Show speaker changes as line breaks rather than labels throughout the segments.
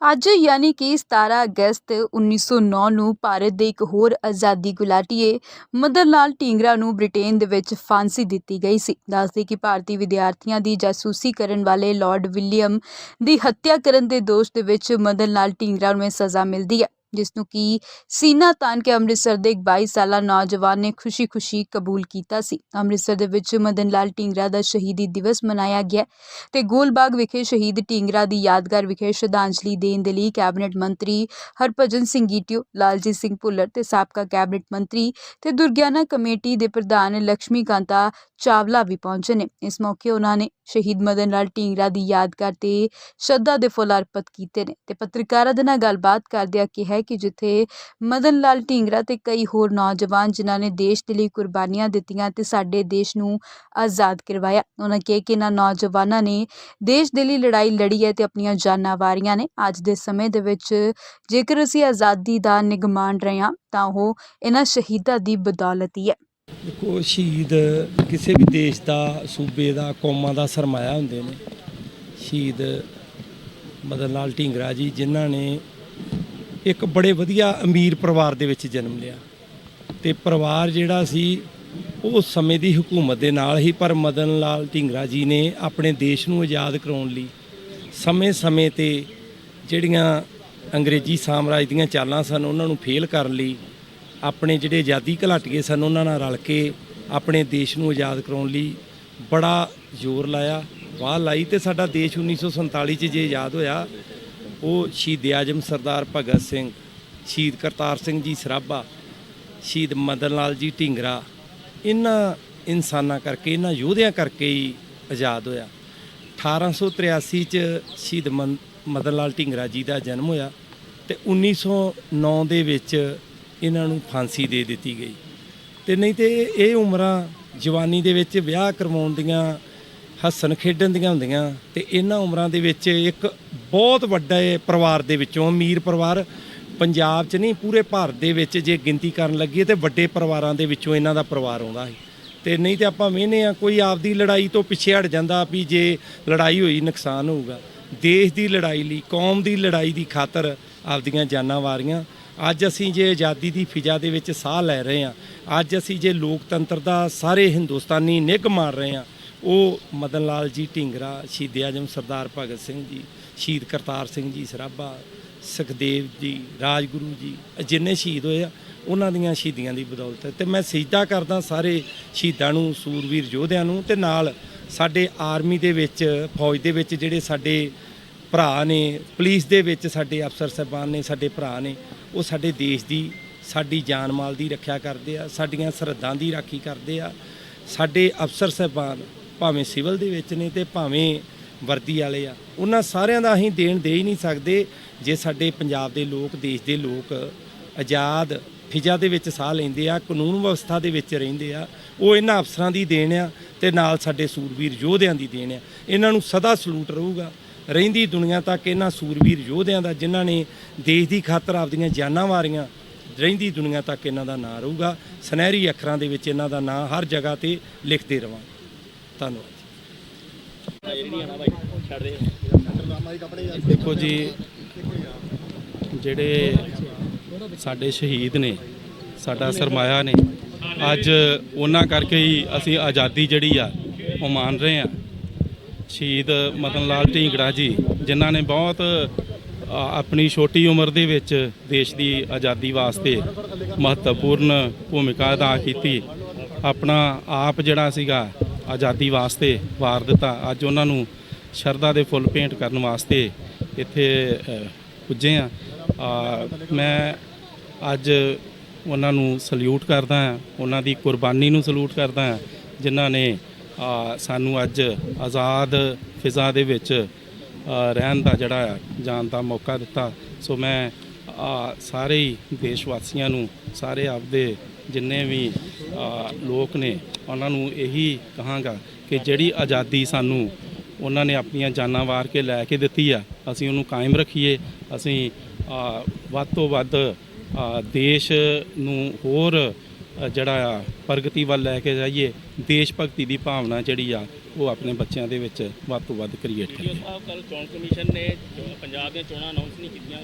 ਅੱਜ ਯਾਨੀ ਕਿ 17 ਅਗਸਤ 1909 ਨੂੰ ਭਾਰਤ ਦੇ ਇੱਕ ਹੋਰ ਆਜ਼ਾਦੀ ਗੁਲਾਟੀਏ ਮਦਨ ਲਾਲ ਢੀਂਗਰਾ ਨੂੰ ਬ੍ਰਿਟੇਨ ਦੇ ਵਿੱਚ ਫਾਂਸੀ ਦਿੱਤੀ ਗਈ ਸੀ। ਦੱਸਦੇ ਕਿ ਭਾਰਤੀ ਵਿਦਿਆਰਥੀਆਂ ਦੀ ਜਾਸੂਸੀ ਕਰਨ ਵਾਲੇ ਲਾਰਡ ਵਿਲੀਅਮ ਦੀ ਹੱਤਿਆ ਕਰਨ ਦੇ ਦੋਸ਼ ਦੇ ਵਿੱਚ ਮਦਨ ਲਾਲ ਢੀਂਗਰਾ ਨੂੰ ਇਹ ਸਜ਼ਾ ਮਿਲਦੀ ਹੈ। ਜਿਸ ਨੂੰ ਕਿ ਸੀਨਾ ਤਾਨ ਕੇ ਅੰਮ੍ਰਿਤਸਰ ਦੇ ਇੱਕ 22 ਸਾਲਾ ਨੌਜਵਾਨ ਨੇ ਖੁਸ਼ੀ-ਖੁਸ਼ੀ ਕਬੂਲ ਕੀਤਾ ਸੀ। ਅੰਮ੍ਰਿਤਸਰ ਦੇ ਵਿੱਚ ਮਦਨ ਲਾਲ ਢੀਂਗਰਾ ਦਾ ਸ਼ਹੀਦੀ ਦਿਵਸ ਮਨਾਇਆ ਗਿਆ ਤੇ ਗੋਲਬਾਗ ਵਿਖੇ ਸ਼ਹੀਦ ਢੀਂਗਰਾ ਦੀ ਯਾਦਗਾਰ ਵਿਖੇ ਸ਼ਰਧਾਂਜਲੀ ਦੇਣ ਦੇ ਲਈ ਕੈਬਨਿਟ ਮੰਤਰੀ ਹਰਭਜਨ ਸਿੰਘ ਗੀਟਿਓ ਲਾਲਜੀਤ ਸਿੰਘ ਭੁੱਲਰ ਤੇ ਸਾਬਕਾ ਕੈਬਨਿਟ ਮੰਤਰੀ ਤੇ ਦੁਰਗਿਆਨਾ ਕਮੇਟੀ ਦੇ ਪ੍ਰਧਾਨ ਲక్ష్ਮੀ ਕਾਂਤਾ ਚਾਵਲਾ ਵੀ ਪਹੁੰਚੇ ਨੇ। ਇਸ ਮੌਕੇ ਉਹਨਾਂ ਨੇ ਸ਼ਹੀਦ ਮਦਨ ਲਾਲ ਢੀਂਗਰਾ ਦੀ ਯਾਦਗਾਰ ਤੇ ਸ਼ਰਧਾ ਦੇ ਫੁੱਲ ਅਰਪਿਤ ਕੀਤੇ ਨੇ ਤੇ ਪੱਤਰਕਾਰਾਂ ਦੇ ਨਾਲ ਗੱਲਬਾਤ ਕਰਦਿਆਂ ਕਿਹਾ ਕਿ ਜਿੱਥੇ ਮਦਨ ਲਾਲ ਢੀਂਗਰਾ ਤੇ ਕਈ ਹੋਰ ਨੌਜਵਾਨ ਜਿਨ੍ਹਾਂ ਨੇ ਦੇਸ਼ ਦੇ ਲਈ ਕੁਰਬਾਨੀਆਂ ਦਿੱਤੀਆਂ ਤੇ ਸਾਡੇ ਦੇਸ਼ ਨੂੰ ਆਜ਼ਾਦ ਕਰਵਾਇਆ। ਉਹਨਾਂ ਕਿਹਾ ਕਿ ਇਹਨਾਂ ਨੌਜਵਾਨਾਂ ਨੇ ਦੇਸ਼ ਦੇ ਲਈ ਲੜਾਈ ਲੜੀ ਹੈ ਤੇ ਆਪਣੀਆਂ ਜਾਨਾਂ ਵਾਰੀਆਂ ਨੇ। ਅੱਜ ਦੇ ਸਮੇਂ ਦੇ ਵਿੱਚ ਜੇਕਰ ਅਸੀਂ ਆਜ਼ਾਦੀ ਦਾ ਨਿਗਮਾਨ ਰਹੇ ਹਾਂ, ਤਾਂ ਉਹ ਇਹਨਾਂ ਸ਼ਹੀਦਾਂ ਦੀ ਬਦੌਲਤ ਹੀ ਹੈ।
ਦੇਖੋ, ਸ਼ਹੀਦ ਕਿਸੇ ਵੀ ਦੇਸ਼ ਦਾ, ਸੂਬੇ ਦਾ, ਕੌਮਾਂ ਦਾ ਸਰਮਾਇਆ ਹੁੰਦੇ ਨੇ। ਸ਼ਹੀਦ ਮਦਨ ਲਾਲ ਢੀਂਗਰਾ ਜੀ, ਜਿਨ੍ਹਾਂ ਨੇ ਇੱਕ ਬੜੇ ਵਧੀਆ ਅਮੀਰ ਪਰਿਵਾਰ ਦੇ ਵਿੱਚ ਜਨਮ ਲਿਆ। ਤੇ ਪਰਿਵਾਰ ਜਿਹੜਾ ਸੀ, ਉਹ ਸਮੇਂ ਦੀ ਹਕੂਮਤ ਦੇ ਨਾਲ ਹੀ, ਪਰ ਮਦਨ ਲਾਲ ਢੀਂਗਰਾ ਜੀ ਨੇ ਆਪਣੇ ਦੇਸ਼ ਨੂੰ ਆਜ਼ਾਦ ਕਰਾਉਣ ਲਈ ਸਮੇਂ-ਸਮੇਂ ਤੇ ਜਿਹੜੀਆਂ ਅੰਗਰੇਜ਼ੀ ਸਾਮਰਾਜ ਦੀਆਂ ਚਾਲਾਂ ਸਨ, ਉਹਨਾਂ ਨੂੰ ਫੇਲ ਕਰਨ ਲਈ, ਆਪਣੇ ਜਿਹੜੇ ਆਜ਼ਾਦੀ ਘਲਾਟੀਏ ਸਨ, ਉਹਨਾਂ ਨਾਲ ਰਲ ਕੇ ਆਪਣੇ ਦੇਸ਼ ਨੂੰ ਆਜ਼ਾਦ ਕਰਾਉਣ ਲਈ ਬੜਾ ਜ਼ੋਰ ਲਾਇਆ, ਵਾਹ ਲਾਈ ਤੇ ਸਾਡਾ ਦੇਸ਼ 1947 ਚ ਜੇ ਆਜ਼ਾਦ ਹੋਇਆ ਉਹ ਸ਼ਹੀਦ ਆਜਮ ਸਰਦਾਰ ਭਗਤ ਸਿੰਘ, ਸ਼ਹੀਦ ਕਰਤਾਰ ਸਿੰਘ ਜੀ ਸਰਾਭਾ, ਸ਼ਹੀਦ ਮਦਨ ਲਾਲ ਜੀ ਢੀਂਗਰਾ, ਇਹਨਾਂ ਇਨਸਾਨਾਂ ਕਰਕੇ, ਇਹਨਾਂ ਯੋਧਿਆਂ ਕਰਕੇ ਹੀ ਆਜ਼ਾਦ ਹੋਇਆ। 1883 ਚ ਸ਼ਹੀਦ ਮਨ- ਮਦਨ ਲਾਲ ਢੀਂਗਰਾ ਜੀ ਦਾ ਜਨਮ ਹੋਇਆ ਤੇ 1909 ਦੇ ਵਿੱਚ ਇਹਨਾਂ ਨੂੰ ਫਾਂਸੀ ਦੇ ਦਿੱਤੀ ਗਈ। ਤੇ ਨਹੀਂ ਤੇ ਇਹ ਉਮਰਾਂ ਜਵਾਨੀ ਦੇ ਵਿੱਚ ਵਿਆਹ ਕਰਵਾਉਣ ਦੀਆਂ ਹੱਸਣ ਖੇਡਣ ਦੀਆਂ ਹੁੰਦੀਆਂ ਤੇ ਇਹਨਾਂ ਉਮਰਾਂ ਦੇ ਵਿੱਚ ਇੱਕ ਬਹੁਤ ਵੱਡਾ ਪਰਿਵਾਰ ਦੇ ਵਿੱਚੋਂ ਅਮੀਰ ਪਰਿਵਾਰ ਪੰਜਾਬ 'ਚ ਨਹੀਂ, ਪੂਰੇ ਭਾਰਤ ਦੇ ਵਿੱਚ ਜੇ ਗਿਣਤੀ ਕਰਨ ਲੱਗੀਏ ਤੇ ਵੱਡੇ ਪਰਿਵਾਰਾਂ ਦੇ ਵਿੱਚੋਂ ਇਹਨਾਂ ਦਾ ਪਰਿਵਾਰ ਆਉਂਦਾ ਹੈ ਤੇ ਨਹੀਂ ਤੇ ਆਪਾਂ ਵੇਖਨੇ ਆ, ਕੋਈ ਆਪਦੀ ਲੜਾਈ ਤੋਂ ਪਿੱਛੇ ਹਟ ਜਾਂਦਾ ਵੀ ਜੇ ਲੜਾਈ ਹੋਈ ਨੁਕਸਾਨ ਹੋਊਗਾ। ਦੇਸ਼ ਦੀ ਲੜਾਈ ਲਈ, ਕੌਮ ਦੀ ਲੜਾਈ ਦੀ ਖਾਤਰ ਆਪਦੀਆਂ ਜਾਨਾਂ ਵਾਰੀਆਂ। ਅੱਜ ਅਸੀਂ ਜੇ ਆਜ਼ਾਦੀ ਦੀ ਫਿਜ਼ਾ ਦੇ ਵਿੱਚ ਸਾਹ ਲੈ ਰਹੇ ਹਾਂ, ਅੱਜ ਅਸੀਂ ਜੇ ਲੋਕਤੰਤਰ ਦਾ ਸਾਰੇ ਹਿੰਦੁਸਤਾਨੀ ਨਿੱਘ ਮਾਰ ਰਹੇ ਹਾਂ ਉਹ ਮਦਨ ਲਾਲ ਜੀ ਢੀਂਗਰਾ, ਸ਼ਹੀਦ ਆਜਮ ਸਰਦਾਰ ਭਗਤ ਸਿੰਘ ਜੀ, ਸ਼ਹੀਦ ਕਰਤਾਰ ਸਿੰਘ ਜੀ ਸਰਾਭਾ, ਸੁਖਦੇਵ ਜੀ, ਰਾਜਗੁਰੂ ਜੀ ਜਿੰਨੇ ਸ਼ਹੀਦ ਹੋਏ ਆ, ਉਹਨਾਂ ਦੀਆਂ ਸ਼ਹੀਦੀਆਂ ਦੀ ਬਦੌਲਤ ਹੈ। ਤੇ ਮੈਂ ਸਜਦਾ ਕਰਦਾ ਸਾਰੇ ਸ਼ਹੀਦਾਂ ਨੂੰ, ਸੂਰਵੀਰ ਯੋਧਿਆਂ ਨੂੰ ਤੇ ਨਾਲ ਸਾਡੇ ਆਰਮੀ ਦੇ ਵਿੱਚ, ਫੌਜ ਦੇ ਵਿੱਚ ਜਿਹੜੇ ਸਾਡੇ ਭਰਾ ਨੇ, ਪੁਲਿਸ ਦੇ ਵਿੱਚ ਸਾਡੇ ਅਫਸਰ ਸਾਹਿਬਾਨ ਨੇ, ਸਾਡੇ ਭਰਾ ਨੇ, ਉਹ ਸਾਡੇ ਦੇਸ਼ ਦੀ, ਸਾਡੀ ਜਾਨ ਮਾਲ ਦੀ ਰੱਖਿਆ ਕਰਦੇ ਆ, ਸਾਡੀਆਂ ਸਰਹੱਦਾਂ ਦੀ ਰਾਖੀ ਕਰਦੇ ਆ, ਸਾਡੇ ਅਫਸਰ ਸਾਹਿਬਾਨ ਭਾਵੇਂ ਸਿਵਲ ਦੇ ਵਿੱਚ ਨੇ ਤੇ ਭਾਵੇਂ ਵਰਦੀ ਵਾਲੇ ਆ, ਉਹਨਾਂ ਸਾਰਿਆਂ ਦਾ ਅਸੀਂ ਦੇਣ ਦੇ ਹੀ ਨਹੀਂ ਸਕਦੇ ਜੇ ਸਾਡੇ ਪੰਜਾਬ ਦੇ ਲੋਕ, ਦੇਸ਼ ਦੇ ਲੋਕ ਆਜ਼ਾਦ ਫਿਜ਼ਾ ਦੇ ਵਿੱਚ ਸਾਹ ਲੈਂਦੇ ਆ, ਕਾਨੂੰਨ ਵਿਵਸਥਾ ਦੇ ਵਿੱਚ ਰਹਿੰਦੇ ਆ, ਉਹ ਇਹਨਾਂ ਅਫਸਰਾਂ ਦੀ ਦੇਣ ਆ ਤੇ ਨਾਲ ਸਾਡੇ ਸੂਰਬੀਰ ਯੋਧਿਆਂ ਦੀ ਦੇਣ ਆ। ਇਹਨਾਂ ਨੂੰ ਸਦਾ ਸਲੂਟ ਰਹੂਗਾ। ਰਹਿੰਦੀ ਦੁਨੀਆ ਤੱਕ ਇਹਨਾਂ ਸੂਰਬੀਰ ਯੋਧਿਆਂ ਦਾ ਜਿਨ੍ਹਾਂ ਨੇ ਦੇਸ਼ ਦੀ ਖਾਤਰ ਆਪਦੀਆਂ ਜਾਨਾਂ ਵਾਰੀਆਂ, ਰਹਿੰਦੀ ਦੁਨੀਆ ਤੱਕ ਇਹਨਾਂ ਦਾ ਨਾਂ ਰਹੂਗਾ। ਸੁਨਹਿਰੀ ਅੱਖਰਾਂ ਦੇ ਵਿੱਚ ਇਹਨਾਂ ਦਾ ਨਾਂ ਹਰ ਜਗ੍ਹਾ ਤੇ ਲਿਖਦੇ ਰਵਾਂ ਧੰਨਵਾਦ
ਦੇਖੋ ਜੀ, ਜਿਹੜੇ ਸਾਡੇ ਸ਼ਹੀਦ ਨੇ, ਸਾਡਾ ਸਰਮਾਇਆ ਨੇ, ਅੱਜ ਉਹਨਾਂ ਕਰਕੇ ਹੀ ਅਸੀਂ ਆਜ਼ਾਦੀ ਜਿਹੜੀ ਆ, ਉਹ ਮਾਣ ਰਹੇ ਆ ਸ਼ਹੀਦ ਮਦਨ ਲਾਲ ਢੀਂਗੜਾ ਜੀ, ਜਿਨ੍ਹਾਂ ਨੇ ਬਹੁਤ ਆਪਣੀ ਛੋਟੀ ਉਮਰ ਦੇ ਵਿੱਚ ਦੇਸ਼ ਦੀ ਆਜ਼ਾਦੀ ਵਾਸਤੇ ਮਹੱਤਵਪੂਰਨ ਭੂਮਿਕਾ ਅਦਾ ਕੀਤੀ। ਆਪਣਾ ਆਪ ਜਿਹੜਾ ਸੀਗਾ ਆਜ਼ਾਦੀ ਵਾਸਤੇ ਵਾਰ ਦਿੱਤਾ। ਅੱਜ ਉਹਨਾਂ ਨੂੰ ਸ਼ਰਧਾ ਦੇ ਫੁੱਲ ਭੇਂਟ ਕਰਨ ਵਾਸਤੇ ਇੱਥੇ ਪੁੱਜੇ ਆ, ਮੈਂ ਅੱਜ ਉਹਨਾਂ ਨੂੰ ਸਲੂਟ ਕਰਦਾ ਹਾਂ। ਉਹਨਾਂ ਦੀ ਕੁਰਬਾਨੀ ਨੂੰ ਸਲੂਟ ਕਰਦਾ ਹਾਂ, ਜਿਨ੍ਹਾਂ ਨੇ ਸਾਨੂੰ ਅੱਜ ਆਜ਼ਾਦ ਫਿਜ਼ਾ ਦੇ ਵਿੱਚ ਰਹਿਣ ਦਾ ਜਿਹੜਾ ਆ, ਜਾਣ ਦਾ ਮੌਕਾ ਦਿੱਤਾ। ਸੋ ਮੈਂ ਸਾਰੇ ਹੀ ਦੇਸ਼ ਵਾਸੀਆਂ ਨੂੰ, ਸਾਰੇ ਆਪਦੇ ਜਿੰਨੇ ਵੀ ਲੋਕ ਨੇ, ਉਹਨਾਂ ਨੂੰ ਇਹੀ ਕਹਾਂਗਾ ਕਿ ਜਿਹੜੀ ਆਜ਼ਾਦੀ ਸਾਨੂੰ ਉਹਨਾਂ ਨੇ ਆਪਣੀਆਂ ਜਾਨਾਂ ਵਾਰ ਕੇ ਲੈ ਕੇ ਦਿੱਤੀ ਆ, ਅਸੀਂ ਉਹਨੂੰ ਕਾਇਮ ਰੱਖੀਏ, ਅਸੀਂ ਵੱਧ ਤੋਂ ਵੱਧ ਦੇਸ਼ ਨੂੰ ਹੋਰ ਜਿਹੜਾ ਆ, ਪ੍ਰਗਤੀ ਵੱਲ ਲੈ ਕੇ ਜਾਈਏ, ਦੇਸ਼ ਭਗਤੀ ਦੀ ਭਾਵਨਾ ਜਿਹੜੀ ਆ, ਉਹ ਆਪਣੇ ਬੱਚਿਆਂ ਦੇ ਵਿੱਚ ਵੱਧ ਤੋਂ ਵੱਧ ਕ੍ਰੀਏਟ ਕਰੀਏ।
ਸਾਹਿਬ ਕੱਲ ਚੋਣ ਕਮਿਸ਼ਨ ਨੇ ਪੰਜਾਬ ਦੀਆਂ ਚੋਣਾਂ ਅਨਾਉਂਸ ਨਹੀਂ ਕੀਤੀਆਂ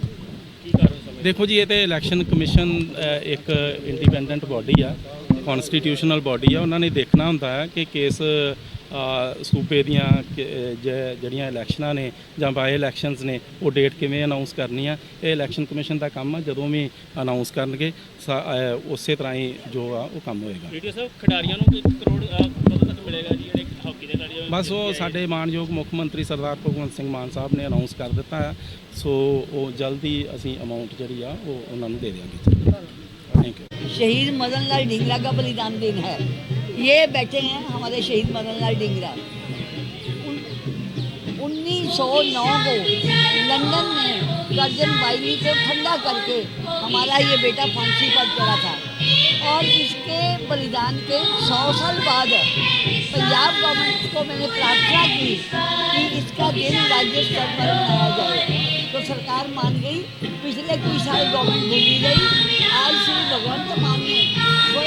ਦੇਖੋ ਜੀ, ਇਹ ਤੇ ਇਲੈਕਸ਼ਨ ਕਮਿਸ਼ਨ ਇੱਕ ਇੰਡੀਪੈਂਡੈਂਟ ਬਾਡੀ ਆ ਕਨਸਟੀਟਿਊਸ਼ਨਲ ਬਾਡੀ ਆ। ਉਹਨਾਂ ਨੇ ਦੇਖਣਾ ਹੁੰਦਾ ਹੈ ਕਿ ਕੇਸ ਸੂਬੇ ਦੀਆਂ ਜਿਹੜੀਆਂ ਇਲੈਕਸ਼ਨਾਂ ਨੇ ਜਾਂ ਬਾਏ ਇਲੈਕਸ਼ਨਸ ਨੇ, ਉਹ ਡੇਟ ਕਿਵੇਂ ਅਨਾਉਂਸ ਕਰਨੀ ਆ ਇਹ ਇਲੈਕਸ਼ਨ ਕਮਿਸ਼ਨ ਦਾ ਕੰਮ ਆ, ਜਦੋਂ ਵੀ ਅਨਾਉਂਸ ਕਰਨਗੇ, ਸਾ- ਉਸੇ ਤਰ੍ਹਾਂ ਹੀ ਜੋ ਆ, ਉਹ ਕੰਮ ਹੋਏਗਾ।
ਵੀਡੀਓ ਸਾਹਿਬ, ਖਿਡਾਰੀਆਂ ਨੂੰ 1 ਕਰੋੜ ਕਦੋਂ ਤੱਕ ਮਿਲੇਗਾ ਜੀ?
ਬਸ ਉਹ ਸਾਡੇ ਮਾਨਯੋਗ ਮੁੱਖ ਮੰਤਰੀ ਸਰਦਾਰ ਭਗਵੰਤ ਸਿੰਘ ਮਾਨ ਸਾਹਿਬ ਨੇ ਅਨਾਉਂਸ ਕਰ ਦਿੱਤਾ ਹੈ ਸੋ ਉਹ ਜਲਦੀ ਅਸੀਂ ਅਮਾਉਂਟ ਜਿਹੜੀ ਆ ਉਹ ਉਹਨਾਂ ਨੂੰ ਦੇ ਦੇਵਾਂਗੇ ਥੈਂਕ ਯੂ
शहीद मदन लाल ढींगरा का बलिदान दिन है ये बैठे हैं हमारे शहीद मदन लाल ढींगरा उन्नीस सौ नौ को लंदन में गर्जन वायली को ठंडा करके हमारा ये बेटा फांसी पर चढ़ा था और इसके बलिदान के सौ साल बाद पंजाब गवर्नमेंट को मैंने प्रार्थना की कि इसका दिन राज्य स्तर पर मनाया जाए। तो सरकार मान गई, पिछले कुछ साल गवर्नमेंट भूली गई। आज श्री भगवंत मान ने को।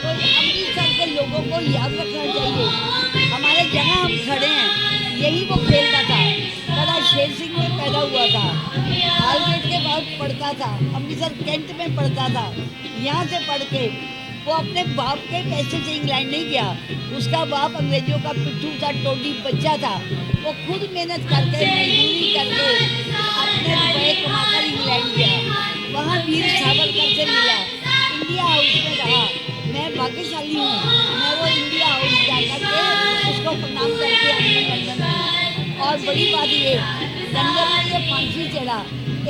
तो अमृतसर के लोगों को याद रखना चाहिए। हमारे जहाँ हम खड़े हैं, यही वो खेलता था। शेर सिंह में पैदा हुआ था। हालगेट के बाद पढ़ता था। अमृतसर कैंट में पढ़ता था। यहाँ से पढ़ के वो अपने बाप के पैसे से इंग्लैंड नहीं गया। उसका बाप अंग्रेज़ों का पिट्ठू था टोडी बच्चा था। वो खुद मेहनत करके मजदूरी करके अपने रुपए कमाकर इंग्लैंड गया। वहाँ वीर सावरकर से मिला। इंडिया हाउस में रहा। मैं भाग्यशाली हूँ। मैं वो इंडिया हाउस जाकर के उसको प्रणाम करके हूँ लंदन बड़ी बात ये में ये फांसी चढ़ा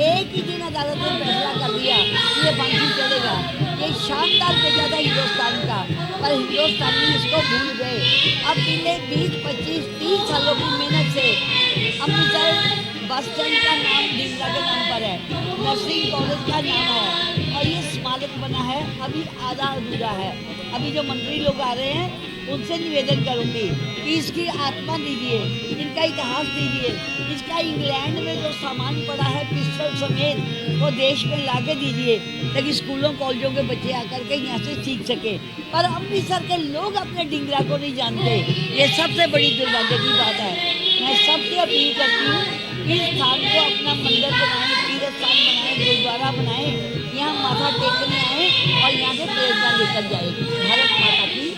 एक ही दिन अदालत ने फैसला कर दिया कि ये फांसी चढ़ेगा ये शानदार भेजा था हिंदुस्तान का। पर हिंदुस्तानी इसको भूल गए। अब पिछले बीस, पच्चीस, तीस सालों की मेहनत से अमृतसर बस स्टैंड का नाम ढींगरा के नाम पर है। नर्सिंग कॉलेज का नाम है। और ये स्मारक बना है। अभी आधा अधूरा है। अभी जो मंत्री लोग आ रहे हैं उनसे निवेदन करूँगी कि इसकी आत्मा दीजिए, इनका इतिहास दीजिए। इसका इंग्लैंड में जो सामान पड़ा है, पिस्टल समेत, वो देश में ला के दीजिए, ताकि स्कूलों, कॉलेजों के बच्चे आकर के यहाँ से सीख सके। पर अमृतसर के लोग अपने डिंगरा को नहीं जानते। ये सबसे बड़ी दुर्भाग्य की बात है। मैं सबसे अपील करती हूँ कि इस स्थान को अपना मंदिर बनाएँ तीर्थ स्थान बनाएँ, गुरुद्वारा बनाएँ, यहाँ माथा टेकने आए और यहाँ से प्रेरणा लेकर जाए। भारत माता की